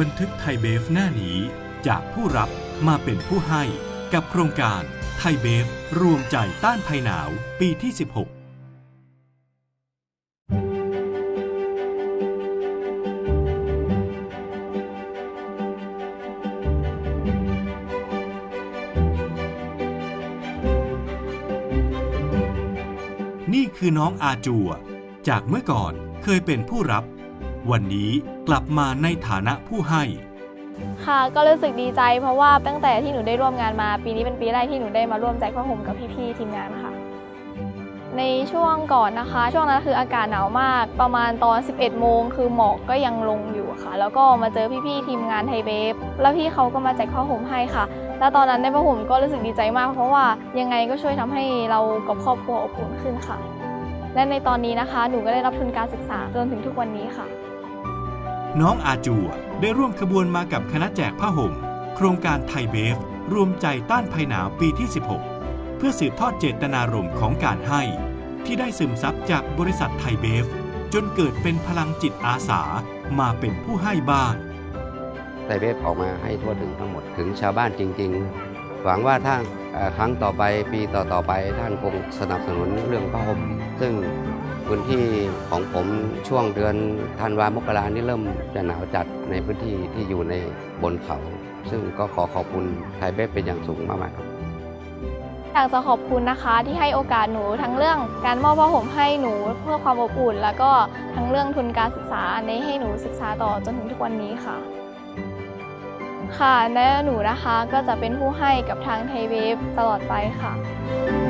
บันทึกไทยเบฟหน้านี้ จากผู้รับมาเป็นผู้ให้กับโครงการไทยเบฟรวมใจต้านภัยหนาวปีที่ 16นี่คือน้องอาจัว จากเมื่อก่อนเคยเป็นผู้รับ วันนี้กลับมาในฐานะผู้ให้ ค่ะก็รู้สึกดีใจเพราะว่าตั้งแต่ที่หนูได้ร่วมงานมา ปีนี้เป็นปีแรกที่หนูได้มาร่วมแจกผ้าห่มกับพี่ๆทีมงานค่ะ ในช่วงก่อนนะคะ ช่วงนั้นคืออากาศหนาวมากประมาณตอน 11 โมง คือหมอกก็ยังลงอยู่ค่ะ แล้วก็มาเจอพี่ๆทีมงานไทยเบฟแล้วพี่เขาก็มาแจกผ้าห่มให้ค่ะ แล้วตอนนั้นได้ผ้าห่มก็รู้สึกดีใจมาก เพราะว่ายังไงก็ช่วยทำให้เรากับครอบครัวอบอุ่นขึ้นค่ะและในตอนนี้นะคะ หนูก็ได้รับทุนการศึกษาจนถึงทุกวันนี้ค่ะ น้องอาจัวได้ร่วมขบวนมากับคณะแจกผ้าห่ม โครงการไทยเบฟรวมใจต้านภัยหนาวปีที่ 16 เพื่อสืบทอดเจตนารมณ์ของการให้ ที่ได้ซึมซับจากบริษัทไทยเบฟ จนเกิดเป็นพลังจิตอาสามาเป็นผู้ให้บ้างไทยเบฟออกมาให้ทั่วถึงทั้งหมดถึงชาวบ้านจริง ๆ หวังว่าถ้าครั้งต่อไปปีต่อๆไปท่านคงสนับสนุนเรื่องผ้าห่มซึ่ง พื้นที่ของผมช่วงเดือนธันวามกรานี่เริ่มจะหนาวจัดในพื้นที่ที่อยู่ในบนเขา ซึ่งก็ขอขอบคุณไทยเบฟเป็นอย่างสูงมากๆครับอยากจะขอบคุณนะคะที่ให้โอกาสหนูทั้งเรื่องการมอบผ้าห่มให้หนูเพื่อความอบอุ่น แล้วก็ทั้งเรื่องทุนการศึกษาในให้หนูศึกษาต่อจนถึงทุกวันนี้ค่ะ ค่ะและหนูนะคะก็จะเป็นผู้ให้กับทางไทยเวฟตลอดไปค่ะ